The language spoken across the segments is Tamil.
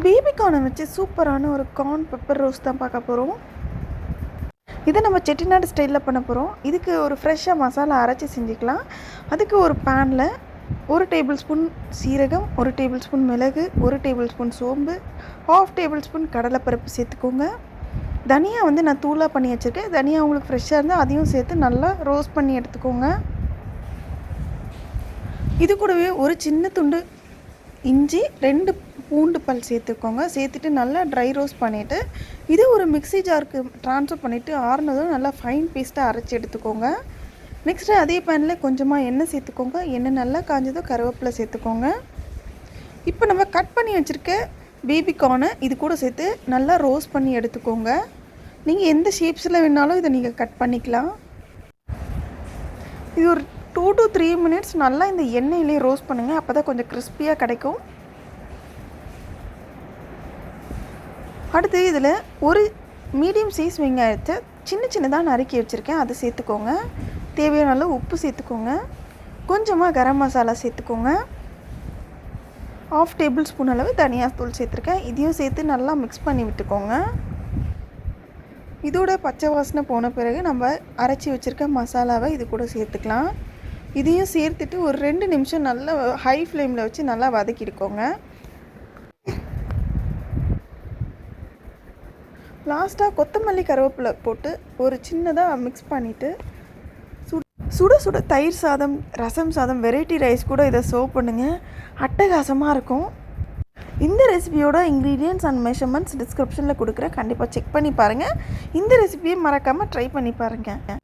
பேபி கார்னை வச்சு சூப்பரான ஒரு கார்ன் பெப்பர் ரோஸ் தான் பார்க்க போகிறோம் இதை நம்ம செட்டிநாடு ஸ்டைலில் பண்ண போகிறோம் இதுக்கு ஒரு ஃப்ரெஷ்ஷாக மசாலா அரைச்சி செஞ்சுக்கலாம். அதுக்கு ஒரு பேனில் ஒரு டேபிள் ஸ்பூன் சீரகம் ஒரு டேபிள் ஸ்பூன் மிளகு ஒரு டேபிள் ஸ்பூன் சோம்பு ஹாஃப் டேபிள் ஸ்பூன் கடலைப்பருப்பு சேர்த்துக்கோங்க. தனியா வந்து நான் தூளாக பண்ணி வச்சுருக்கேன். தனியா உங்களுக்கு ஃப்ரெஷ்ஷாக இருந்தால் அதையும் சேர்த்து நல்லா ரோஸ்ட் பண்ணி எடுத்துக்கோங்க. இது கூடவே ஒரு சின்ன துண்டு இஞ்சி ரெண்டு பூண்டு பல் சேர்த்துக்கோங்க. சேர்த்துட்டு நல்லா ட்ரை ரோஸ்ட் பண்ணிவிட்டு இது ஒரு மிக்ஸி ஜாருக்கு ட்ரான்ஸ்ஃபர் பண்ணிவிட்டு ஆறுனதும் நல்லா ஃபைன் பேஸ்ட்டாக அரைச்சி எடுத்துக்கோங்க. நெக்ஸ்ட்டு அதே பேனில் கொஞ்சமாக எண்ணெய் சேர்த்துக்கோங்க. எண்ணெய் நல்லா காஞ்சதும் கருவேப்பிலை சேர்த்துக்கோங்க. இப்போ நம்ம கட் பண்ணி வச்சுருக்க பேபிகார்னை இது கூட சேர்த்து நல்லா ரோஸ்ட் பண்ணி எடுத்துக்கோங்க. நீங்கள் எந்த ஷேப்ஸில் வேணாலும் இதை நீங்கள் கட் பண்ணிக்கலாம். இது ஒரு டூ டு த்ரீ மினிட்ஸ் நல்லா இந்த எண்ணெயிலே ரோஸ்ட் பண்ணுங்கள் அப்போ தான் கொஞ்சம் கிறிஸ்பியாக கிடைக்கும். அடுத்து இதில் ஒரு மீடியம் சைஸ் வெங்காயத்தை சின்ன சின்னதாக நறுக்கி வச்சுருக்கேன் அதை சேர்த்துக்கோங்க. தேவையான அளவு உப்பு சேர்த்துக்கோங்க. கொஞ்சமாக கரம் மசாலா சேர்த்துக்கோங்க. ஆஃப் டேபிள் ஸ்பூன் அளவு தனியாத்தூள் சேர்த்துருக்கேன். இதையும் சேர்த்து நல்லா மிக்ஸ் பண்ணி விட்டுக்கோங்க. இதோட பச்சை வாசனை போன பிறகு நம்ம அரைச்சி வச்சுருக்க மசாலாவை இது கூட சேர்த்துக்கலாம். இதையும் சேர்த்துட்டு ஒரு ரெண்டு நிமிஷம் நல்லா ஹை ஃப்ளேமில் வச்சு நல்லா வதக்கிடுக்கோங்க. லாஸ்ட்டாக கொத்தமல்லி கருவேப்பிலை போட்டு ஒரு சின்னதாக மிக்ஸ் பண்ணிவிட்டு சுட சுட சுட தயிர் சாதம் ரசம் சாதம் வெரைட்டி ரைஸ் கூட இதை சர்வ் பண்ணுங்கள் அட்டகாசமாக இருக்கும். இந்த ரெசிபியோட இன்க்ரீடியன்ட்ஸ் அண்ட் மெஷர்மெண்ட்ஸ் டிஸ்கிரிப்ஷனில் கொடுக்குறேன். கண்டிப்பாக செக் பண்ணி பாருங்கள் இந்த ரெசிபியை மறக்காமல் ட்ரை பண்ணி பாருங்கள்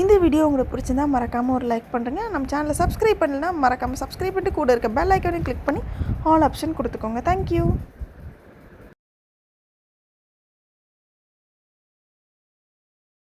இந்த வீடியோ உங்களுக்கு பிடிச்சிருந்தா மறக்காமல் ஒரு லைக் பண்ணுறேங்க நம்ம சேனலை சப்ஸ்கிரைப் பண்ணலன்னா மறக்காமல் சப்ஸ்கிரைப் பண்ணிட்டு கூட இருக்க பெல் ஐக்கானையும் கிளிக் பண்ணி ஆல் ஆப்ஷன் கொடுத்துக்கோங்க. தேங்க்யூ